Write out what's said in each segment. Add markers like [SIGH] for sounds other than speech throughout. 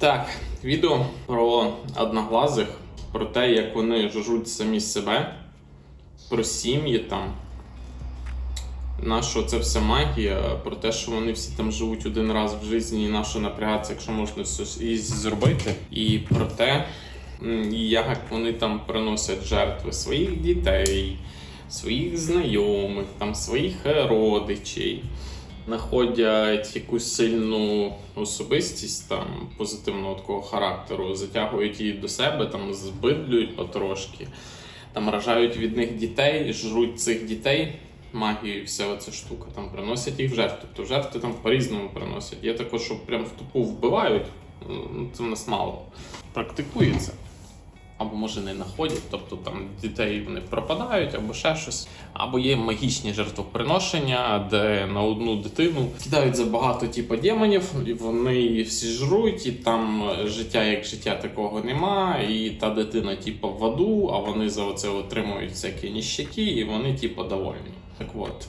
Так, відео про одноглазих, про те, як вони жруть самі себе, про сім'ї там. На що це все магія, про те, що вони всі там живуть один раз в житті, на що напрягатися, якщо можна щось зробити. І про те, як вони там приносять жертви своїх дітей, своїх знайомих, там, своїх родичей знаходять якусь сильну особистість там позитивного такого характеру, затягують її до себе, там збидлюють потрошки, там ражають від них дітей, жруть цих дітей. Магію і вся оця штука, там приносять їх в жертву. Тобто жертви там по-різному приносять. Є також, що прям в тупу вбивають, ну це в нас мало практикується або може не знаходять, тобто там дітей вони пропадають, або ще щось. Або є магічні жертвоприношення, де на одну дитину кидають забагато типу, демонів, і вони всі жруть, і там життя як життя такого нема, і та дитина, типу, в аду, а вони за оце отримують всякі ніщаки, і вони, типу, довольні. Так от.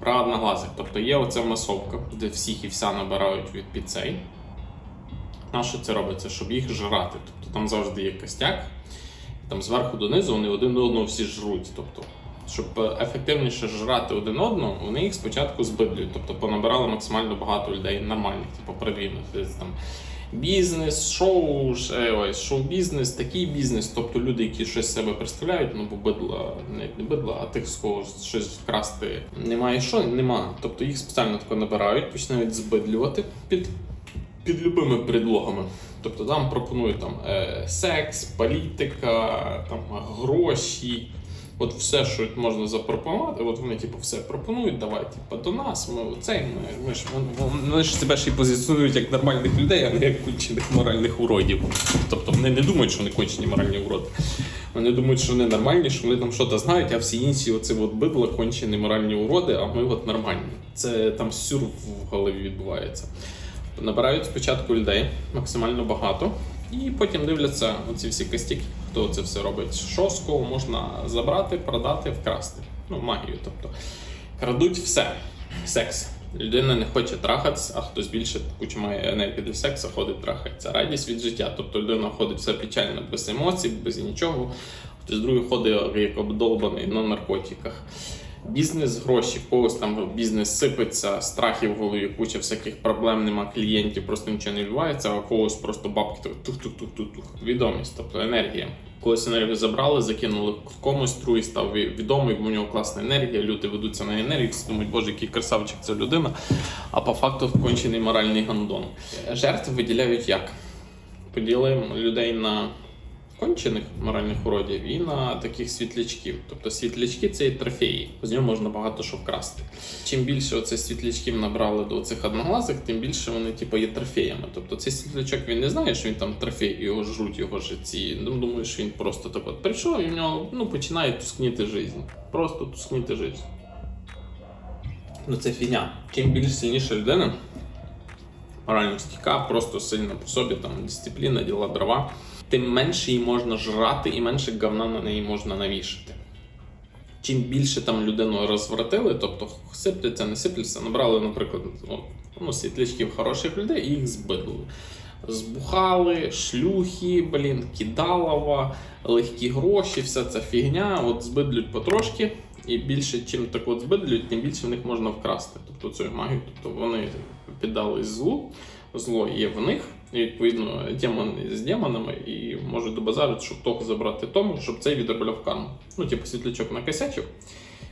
Про одноглазих. Тобто є оця масовка, де всіх і вся набирають від піцей. На що це робиться? Щоб їх жрати. Тобто там завжди є костяк, там зверху донизу вони один одного всі жруть. Тобто, щоб е, ефективніше жрати один одного, вони їх спочатку збидлюють. Тобто понабирали максимально багато людей нормальних, типу продвинутих. Там бізнес, шоу, шоу-бізнес, такий бізнес. Тобто люди, які щось себе представляють, ну бо бидла, не бидла, а тих, з кого щось вкрасти немає що, нема. Тобто їх спеціально тако набирають, починають збидлювати під під любими предлогами. Тобто там пропонують там, е, секс, політика, там, гроші. От все, що можна запропонувати, от вони типу, все пропонують, давай, типу, до нас, ми оцей, ми, ми ж вони, ж себе ще й позиціонують як нормальних людей, а не як кончених моральних уродів. Тобто вони не думають, що вони кончені моральні уроди. Вони думають, що вони нормальні, що вони там щось знають, а всі інші оце от бидло, кончені моральні уроди, а ми от нормальні. Це там сюр в голові відбувається. Набирають спочатку людей максимально багато, і потім дивляться оці всі костяки, хто це все робить. Що з кого можна забрати, продати, вкрасти. Ну, магію. Тобто крадуть все. Секс. Людина не хоче трахатись, а хтось більше куча має енергії для сексу, ходить трахається. Радість від життя. Тобто людина ходить все печально, без емоцій, без нічого. Хтось другий ходить як обдолбаний на наркотиках. Бізнес, гроші, когось там бізнес сипеться, страхів голові, куча всяких проблем, нема клієнтів, просто нічого не відбувається, а когось просто бабки так тух-тух-тух-тух. Відомість, тобто енергія. Когось енергію забрали, закинули в комусь труй, став відомий, бо в нього класна енергія, люди ведуться на енергію, всі думають, боже, який красавчик це людина, а по факту кончений моральний гандон. Жертв виділяють як? Поділимо людей на кончених моральних уродів і на таких світлячків. Тобто світлячки це і трофеї. З нього можна багато що вкрасти. Чим більше оце світлячків набрали до цих одноглазих, тим більше вони типу, є трофеями. Тобто цей світлячок він не знає, що він там трофей, і його жруть його житті. Ну, думаю, що він просто так от прийшов і в нього ну, починає тускніти життя. Просто тускніти життя. Ну це фігня. Чим більш сильніша людина, морально стійка, просто сильна по собі, там дисципліна, діла дрова, тим менше її можна жрати і менше говна на неї можна навішати. Чим більше там людину розвратили, тобто сипляться, не сипляться, набрали, наприклад, ну, світлячків хороших людей і їх збили. Збухали, шлюхи, блін, кидалова, легкі гроші, вся ця фігня, от збидлють потрошки, і більше, чим так от збидлють, тим більше в них можна вкрасти. Тобто цю магію. Тобто вони піддались злу, зло є в них, і відповідно демон з демонами, і можуть добазарити, щоб того забрати тому, щоб цей відробляв карму. Ну, типу, світлячок накосячив,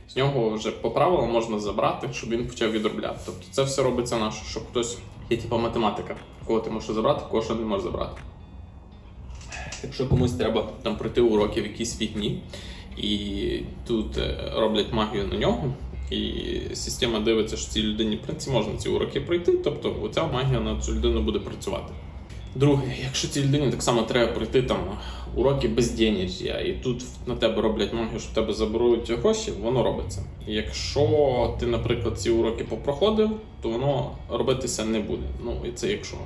з нього вже по правилам можна забрати, щоб він почав відробляти. Тобто це все робиться наше, щоб хтось є типу математика, кого ти можеш забрати, кого що не можеш забрати. Якщо комусь треба там пройти уроки в якійсь фігні, і тут е, роблять магію на нього, і система дивиться, що цій людині в принципі можна ці уроки пройти, тобто оця магія на цю людину буде працювати. Друге, якщо цій людині так само треба пройти там уроки безденежжя, і тут на тебе роблять магію, що в тебе заберуть гроші, воно робиться. Якщо ти, наприклад, ці уроки попроходив, то воно робитися не буде. Ну і це якщо.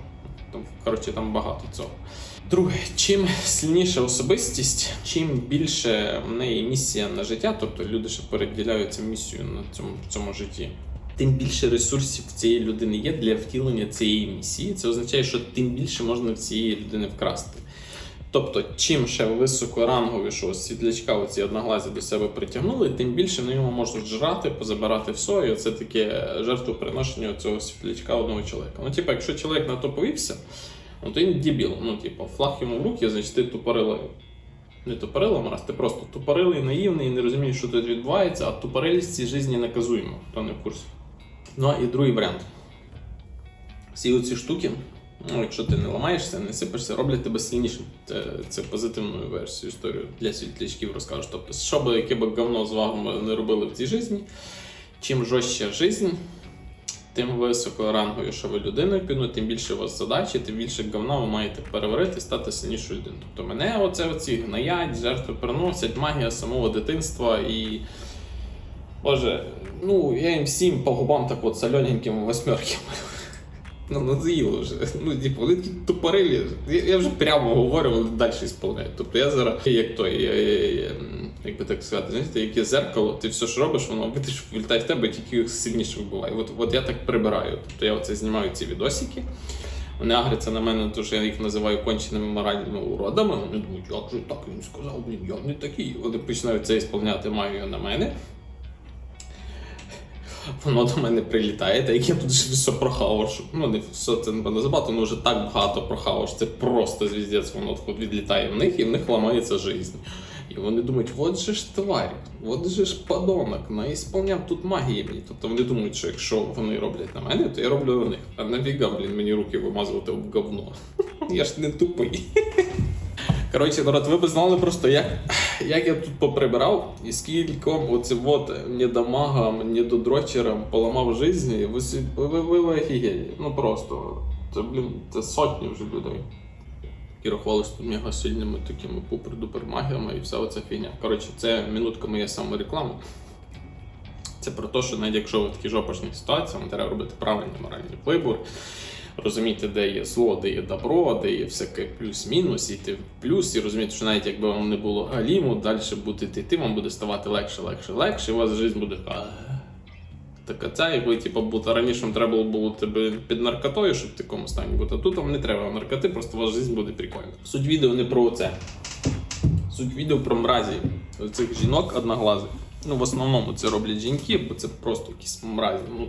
Там, коротше, там багато цього. Друге, чим сильніша особистість, чим більше в неї місія на життя, тобто люди ще переділяються місію на цьому, цьому житті. Тим більше ресурсів цієї людини є для втілення цієї місії. Це означає, що тим більше можна в цієї людини вкрасти. Тобто, чим ще високоранговішого світлячка оці одноглазі до себе притягнули, тим більше на ньому можуть жрати, позабирати все, і це таке жертвоприношення цього світлячка одного чоловіка. Ну, типу, якщо чоловік на то повівся, ну то він дебіл. Ну, типу, флаг йому в руки, значить ти тупорилий. Не тупорилом раз, ти просто тупорилий, наївний і не розумієш, що тут відбувається, а тупорилість цій житті наказуємо, хто не в курсі. Ну і другий варіант. Всі оці штуки, ну, якщо ти не ламаєшся, не сипешся, роблять тебе сильнішим. Це, це позитивну версію історію для світлячків розкажу. Тобто, що би яке би говно з вами не робили в цій житті, чим жорстче жизнь, тим високоранговіша ви людиною піду, тим більше у вас задачі, тим більше говна ви маєте переварити стати сильнішою людиною. Тобто мене оце оці гнаять, жертви приносять, магія самого дитинства і. Боже, ну я їм всім по губам так от солененьким восьмерки. Ну, надоїло вже. Ну, типу, вони такі тупорилі. Я, я вже прямо говорю, вони далі ісполняють. Тобто я зараз, як той, я, я, я, як би так сказати, знаєте, яке зеркало, ти все, що робиш, воно видиш, влітає в тебе, тільки сильніше вбиває. От, от я так прибираю. Тобто я оце знімаю ці відосики. Вони агряться на мене, тому що я їх називаю конченими моральними уродами. Вони думають, як же так він сказав, блін, я не такий. Вони починають це ісполняти магію на мене. Воно до мене прилітає, та як я тут все прохавав. що- Ну, не все це не забагато, воно вже так багато прохавав, що це просто звіздець, воно от відлітає в них і в них ламається життя. І вони думають, от же ж тварь, от же ж подонок, наісполняв тут магії мені. Тобто вони думають, що якщо вони роблять на мене, то я роблю на них. А нафіга, блін, мені руки вимазувати об говно. [LAUGHS] Я ж не тупий. Коротше, народ, ви б знали просто, як, як я тут поприбирав і скільком оцим от недомагам, недодрочерам поламав життя, ви, ви, ви, ви, офігели. Ну просто. Це, блін, це сотні вже людей. І рахувалися тут мега сильними такими пупер-дупер магіями і вся оця фігня. Коротше, це минутка моя самореклами. Це про те, що навіть якщо ви в такій ситуації, вам треба робити правильний моральний вибір, розуміти, де є зло, де є добро, де є всяке плюс-мінус, йти в плюс, і розуміти, що навіть якби вам не було галіму, далі будете йти, вам буде ставати легше, легше, легше, і у вас життя буде така. Так, а це, якби типу, бути раніше треба було би під наркотою, щоб в такому стані бути. А тут вам не треба наркоти, просто вас життя буде прикольно. Суть відео не про це. Суть відео про мразі цих жінок одноглазих. Ну, в основному це роблять жінки, бо це просто якісь мразі. Ну,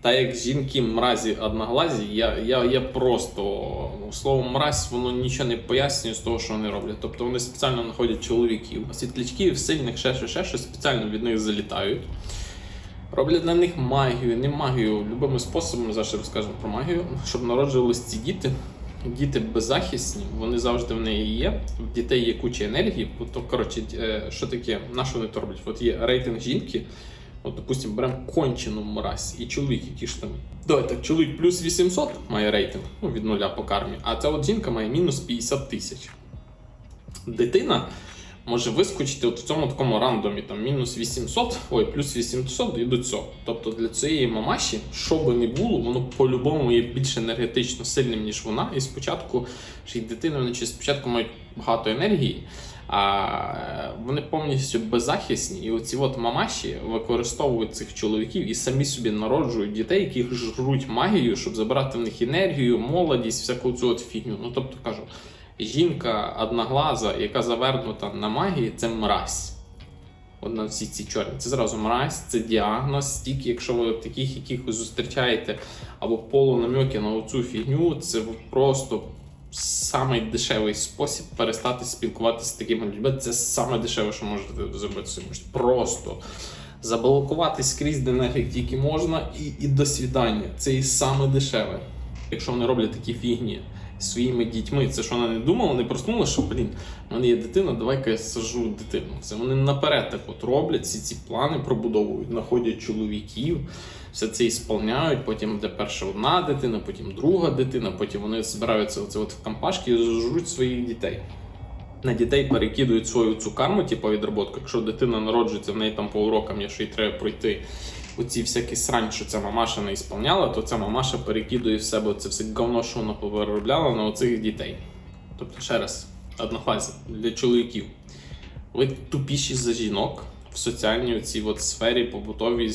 та як жінки мразі одноглазі, я, я, я просто ну, слово мразь, воно нічого не пояснює з того, що вони роблять. Тобто вони спеціально знаходять чоловіків, світлячків, сильних, ще ще, ще щось спеціально від них залітають. Роблять на них магію, не магію, любими способами, зараз розкажемо про магію, щоб народжувались ці діти. Діти беззахисні, вони завжди в неї є. В дітей є куча енергії. То, коротше, е, що таке, на що вони роблять? От є рейтинг жінки, от, допустимо, беремо кончену мразь і чоловік, який ж там. Давай так, чоловік плюс 800 має рейтинг, ну від нуля по кармі, а ця от жінка має мінус 50 тисяч. Дитина може вискочити от в цьому такому рандомі, там мінус 800, ой, плюс 800 і до цього. Тобто для цієї мамаші, що би не було, воно по-любому є більш енергетично сильним, ніж вона. І спочатку ще й дитини, вони чи спочатку мають багато енергії, а вони повністю беззахисні. І оці от мамаші використовують цих чоловіків і самі собі народжують дітей, яких жруть магію, щоб забрати в них енергію, молодість, всяку цю от фігню. Ну тобто кажу. Жінка одноглаза, яка завернута на магії, це мразь. От на всі ці чорні. Це зразу мразь, це діагноз. Тільки якщо ви таких якихось зустрічаєте або полунамьоки на оцю фігню, це просто самий дешевий спосіб перестати спілкуватися з такими людьми. Це саме дешеве, що можете зробити собі. Просто заблокувати скрізь де нафіг тільки можна, і, і до свідання. Це і саме дешеве. Якщо вони роблять такі фігні своїми дітьми, це що вона не думала, не проснула, що блін, в мене є дитина, давай-ка я сажу дитину. Це вони наперед так от роблять, всі ці плани пробудовують, знаходять чоловіків, все це ісполняють, потім де перша одна дитина, потім друга дитина, потім вони збираються оце от в компашки і жруть своїх дітей. На дітей перекидують свою цю карму, типу відроботку. Якщо дитина народжується, в неї там по урокам, якщо їй треба пройти оці всякі срань, що ця мамаша не ісполняла, то ця мамаша перекидує в себе це все говно, що вона повиробляла на оцих дітей. Тобто, ще раз, однофазі для чоловіків. Ви тупіші за жінок, в соціальній оцій от сфері побутовій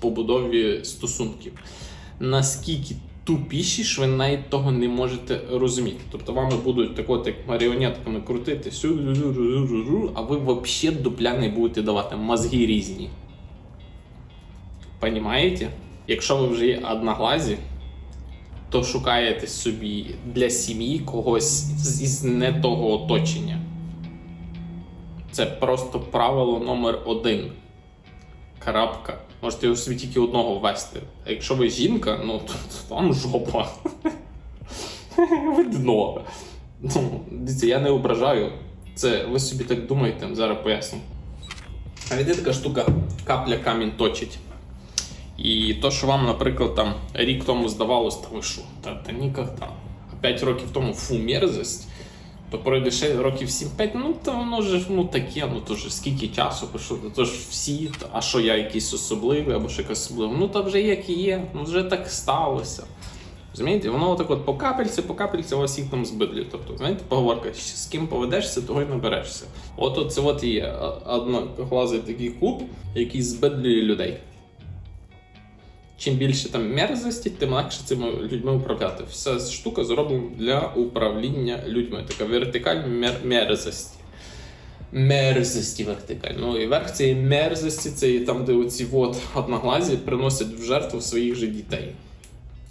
побудові, стосунків. Наскільки тупіші, що ви навіть того не можете розуміти. Тобто вами будуть так от, як маріонетками крутити, а ви взагалі дупля не будете давати мозги різні. Понімаєте? Якщо ви вже є одноглазі, то шукаєте собі для сім'ї когось із не того оточення. Це просто правило номер один. Крапка. Можете його собі тільки одного ввести. А якщо ви жінка, ну то, вам жопа. Ви дно. Ну, дивіться, я не ображаю. Це ви собі так думаєте, зараз поясню. А йде така штука, капля камінь точить. І то, що вам, наприклад, там рік тому здавалось, та що, та, та ніколи. А 5 років тому фу, мерзость, то пройде ще років 7-5, ну то воно ж ну таке, ну то ж скільки часу пройшло, то ж всі, а що я якийсь особливий або що якась особливий, ну то вже як і є, ну вже так сталося. Розумієте, воно так от по капельці, по капельці вас їх там збидлює. Тобто, знаєте, поговорка, з ким поведешся, того й наберешся. От, от це от є одноглазий такий клуб, який збидлює людей. Чим більше там мерзості, тим легше цими людьми управляти. Вся штука зроблена для управління людьми. Така вертикаль мер- мерзості. Мерзості вертикаль. Ну і верх цієї мерзості це і там, де оці от одноглазі приносять в жертву своїх же дітей.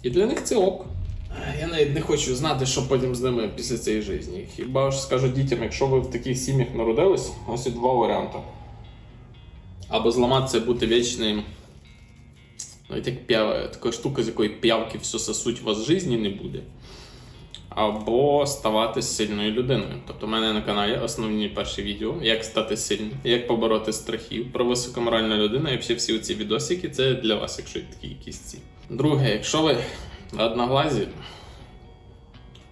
І для них це ок. Я навіть не хочу знати, що потім з ними після цієї житті. Хіба ж скажу дітям, якщо ви в таких сім'ях народились, ось є два варіанти. Або зламатися і бути вічним. Ну, і так така штука, з якої п'явки все сосуть, у вас в житті не буде. Або ставати сильною людиною. Тобто, в мене на каналі основні перші відео, як стати сильним, як побороти страхів, про високоморальну людину і всі всі ці відосики це для вас, якщо є такі якісь ці. Друге, якщо ви одноглазі,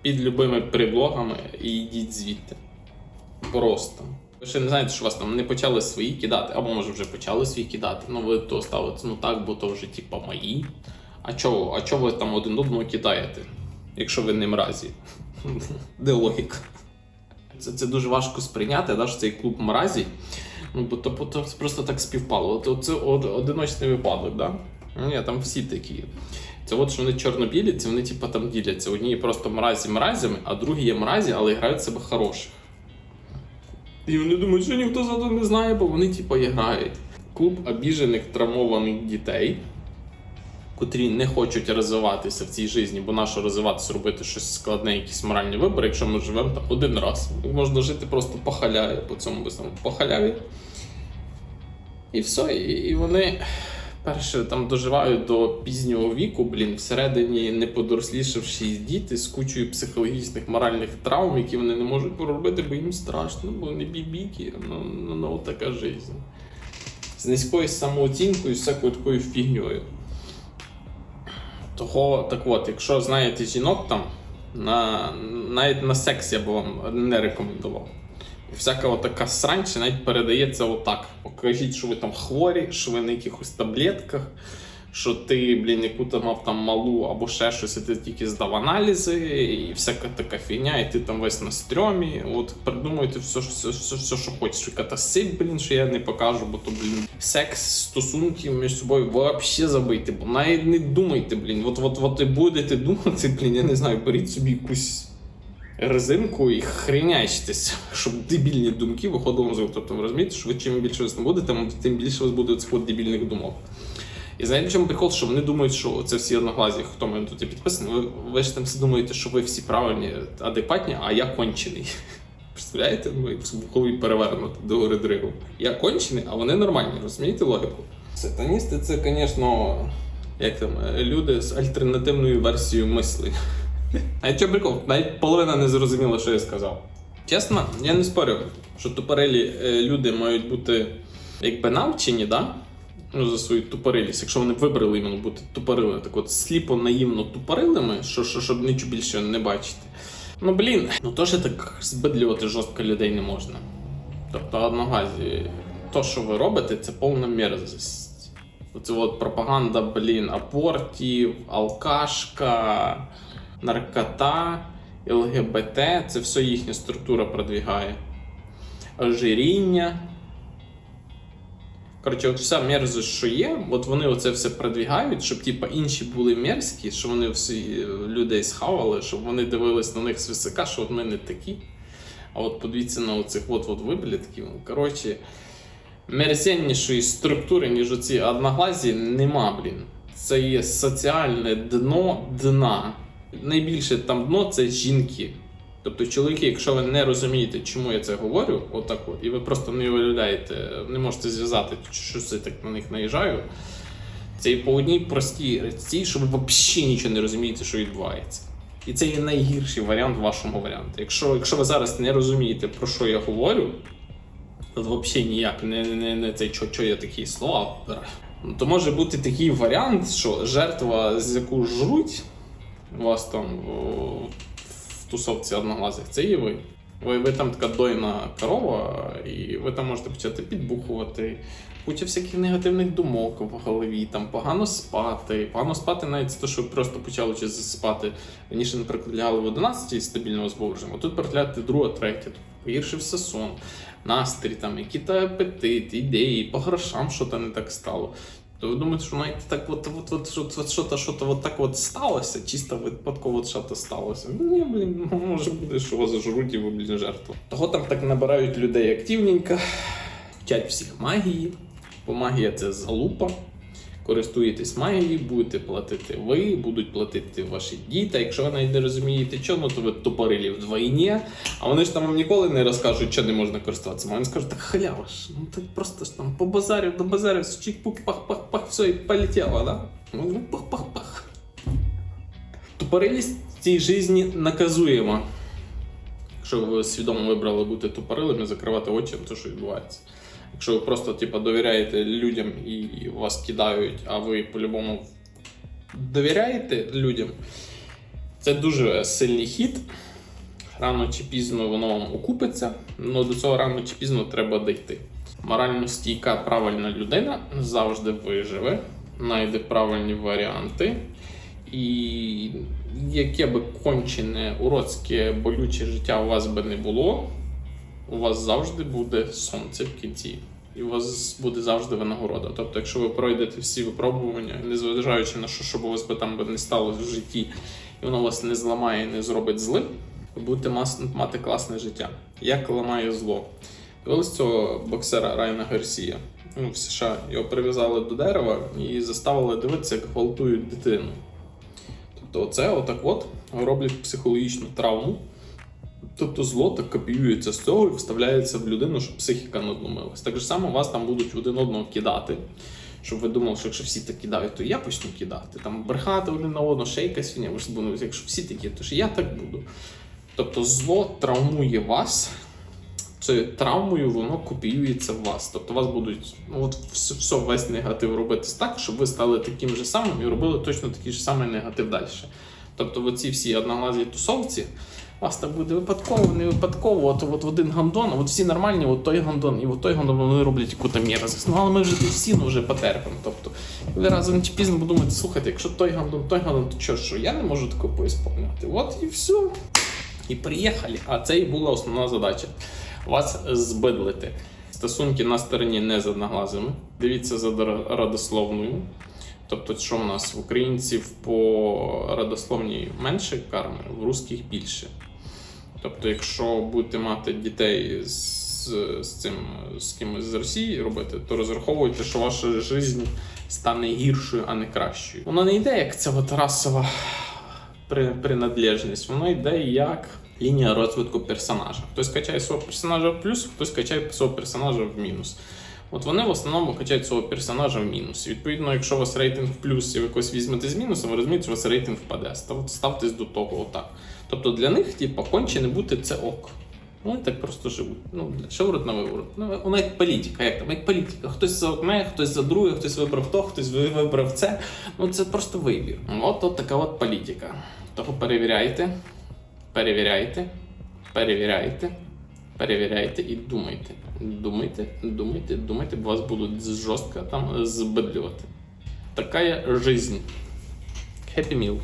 під любими предлогами і йдіть звідти. Просто. Ви ще не знаєте, що вас там не почали свої кидати, або може вже почали свої кидати. Ну ви то ставите, ну так, бо то вже типа мої. А чого? А чого ви там один одного кидаєте, якщо ви не мразі? [LAUGHS] Де логіка? Це, це дуже важко сприйняти, да, що цей клуб мразі. Ну, бо то, то просто так співпало. От, це одиночний випадок, да? Ну, ні, там всі такі. Це от що вони чорно-білі, це вони типа там діляться. Одні просто мразі мразями, а другі є мразі, але грають себе хороших. І вони думають, що ніхто за то не знає, бо вони типу і грають. Клуб обіжених травмованих дітей, котрі не хочуть розвиватися в цій житті, бо нащо розвиватися, робити щось складне, якісь моральні вибори, якщо ми живемо там один раз. Можна жити просто по халяві, по цьому висному по халяві. І все. І вони перше там доживають до пізнього віку, блін, всередині не подорослішавши діти з кучою психологічних моральних травм, які вони не можуть поробити, бо їм страшно, бо вони бібіки, ну, ну, ну така життя. З низькою самооцінкою, з всякою такою фігньою. Того, так от, якщо знаєте жінок там, на, навіть на секс я б вам не рекомендував. Всяка така срань навіть передається отак. Покажіть, що ви там хворі, що ви на якихось таблетках, що ти, блін, яку там мав там малу або ще щось, і ти тільки здав аналізи, і всяка така фігня, і ти там весь на стрьомі. От придумуйте все, все, все, все що хочеш. Катасип, блін, що я не покажу, бо то, блін, секс, стосунки між собою взагалі забийте, бо навіть не думайте, блін. От, от, от і будете думати, блін, я не знаю, беріть собі якусь резинку і хренящитесь, щоб дебільні думки виходили з Тобто ви розумієте, що ви чим більше ви будете, тим більше у вас буде цих дебільних думок. І знаєте, чому прикол, що вони думають, що це всі одноглазі, хто мене тут є підписаний, ви, ви ж там всі думаєте, що ви всі правильні, адекватні, а я кончений. Представляєте? Ну, як в голові перевернуто до гори дригу. Я кончений, а вони нормальні, розумієте логіку? Сатаністи це, звісно, як там, е, люди з альтернативною версією мислення. А що прикол? Навіть половина не зрозуміла, що я сказав. Чесно, я не спорю, що тупорилі е, люди мають бути якби навчені, да? Ну, за свою тупорилість, якщо вони вибрали іменно бути тупорилими, так от сліпо наївно тупорилими, що, що, щоб нічого більше не бачити. Ну блін, ну теж так збидлювати жорстко людей не можна. Тобто, одногазі, то, що ви робите, це повна мерзость. Оце от пропаганда, блін, апортів, алкашка, наркота, ЛГБТ це все їхня структура продвігає. Ожиріння. Коротше, от вся мерзость, що є, от вони оце все продвігають, щоб типа інші були мерзкі, що вони всі е, людей схавали, щоб вони дивились на них з висока, що от ми не такі. А от подивіться на оцих от от. Коротше, мерзеннішої структури, ніж оці одноглазі, нема, блін. Це є соціальне дно дна. Найбільше там дно це жінки. Тобто, чоловіки, якщо ви не розумієте, чому я це говорю, отак от, і ви просто не уявляєте, не можете зв'язати, що це так на них наїжджаю. Це і по одній простій речі, що ви взагалі нічого не розумієте, що відбувається. І це є найгірший варіант вашого варіанту. Якщо, якщо ви зараз не розумієте, про що я говорю, то взагалі ніяк не, не, не це, що, що я такі слова. То може бути такий варіант, що жертва, з яку жруть вас там в тусовці одноглазих, це є ви. Ви, ви там така дойна корова, і ви там можете почати підбухувати, куча всяких негативних думок в голові, там погано спати. Погано спати навіть те, що ви просто почали чи спати. Раніше, наприклад, лягали в 11 стабільного збору тут переглядати друга, третя, тут погіршився сон, настрій, там, які-то апетит, ідеї, по грошам що то не так стало. То ви думаєте, що навіть так от, от, от, що, от, що-то, що-то от так от сталося, чисто випадково от що-то сталося. Ні, блін, може буде, що вас зажруть і ви, блін, жертва. Того там так набирають людей активненько, вчать всіх магії, бо магія це залупа. Користуєтесь магією, будете платити ви, будуть платити ваші діти. Якщо ви навіть не розумієте, чому, то ви тупорилі вдвойні. А вони ж там вам ніколи не розкажуть, що не можна користуватися. Вони скажуть, так халява ж, ну так просто ж там по базарю до базарю, чик пук пах пах пах все і полетіло, да? Ну пах пах пах. Тупорилість в цій житті наказуємо. Якщо ви свідомо вибрали бути тупорилими, закривати очі те, що відбувається. Якщо ви просто типу, довіряєте людям і вас кидають, а ви по-любому довіряєте людям, це дуже сильний хід. Рано чи пізно воно вам окупиться, але до цього рано чи пізно треба дійти. Морально стійка, правильна людина завжди виживе, знайде правильні варіанти. І яке би кончене, уродське, болюче життя у вас би не було, у вас завжди буде сонце в кінці. І у вас буде завжди винагорода. Тобто, якщо ви пройдете всі випробування, незважаючи на що, щоб у вас би там би не сталося в житті, і воно вас не зламає, і не зробить злим, ви будете мати класне життя. Як ламає зло? Дивились цього боксера Райана Гарсія. Ну, в США його прив'язали до дерева і заставили дивитися, як гвалтують дитину. Тобто, це отак от роблять психологічну травму. Тобто зло так копіюється з цього і вставляється в людину, щоб психіка не одломилась. Так же само вас там будуть один одного кидати. Щоб ви думали, що якщо всі так кидають, то я почну кидати. Там брехати один на одного, ще якась фігня. Ви ж думаєте, якщо всі такі, то ж я так буду. Тобто зло травмує вас, цією травмою воно копіюється в вас. Тобто вас будуть ну, от все, все весь негатив робити так, щоб ви стали таким же самим і робили точно такий ж самий негатив далі. Тобто, оці всі одноглазі тусовці. Вас так буде випадково, не випадково, от, от в один гандон, а от всі нормальні, от той гандон, і от той гандон вони роблять яку-то мерзость. Ну але ми вже всі ну, вже потерпимо. Тобто, ви разом чи пізно подумаєте, слухайте, якщо той гандон, той гандон, то що, що я не можу такого поісповнювати. От і все. І приїхали. А це і була основна задача вас збидлити. Стосунки на стороні не з одноглазими. Дивіться за родословною. Тобто, що в нас в українців по родословній менше карми, в русських більше. Тобто, якщо будете мати дітей з, з цим з кимось з Росії робити, то розраховуйте, що ваша життя стане гіршою, а не кращою. Воно не йде як ця от расова принадлежність, воно йде як лінія розвитку персонажа. Хтось качає свого персонажа в плюс, хтось качає свого персонажа в мінус. От вони в основному качають свого персонажа в мінус. Відповідно, якщо у вас рейтинг в плюс і ви когось візьмете з мінусом, ви розумієте, що у вас рейтинг впаде. Ставтесь до того отак. Тобто для них, типу, конче не бути це ок. Вони так просто живуть. Ну, шиворот на виворот. Ну, воно як політика, як там, як політика. Хтось за одне, хтось за друге, хтось вибрав то, хтось вибрав це. Ну це просто вибір. От, от така от політика. Того перевіряйте, перевіряйте, перевіряйте, перевіряйте і думайте. Думайте, думайте, думайте, бо вас будуть жорстко там збидлювати. Така є жизнь. Happy meal.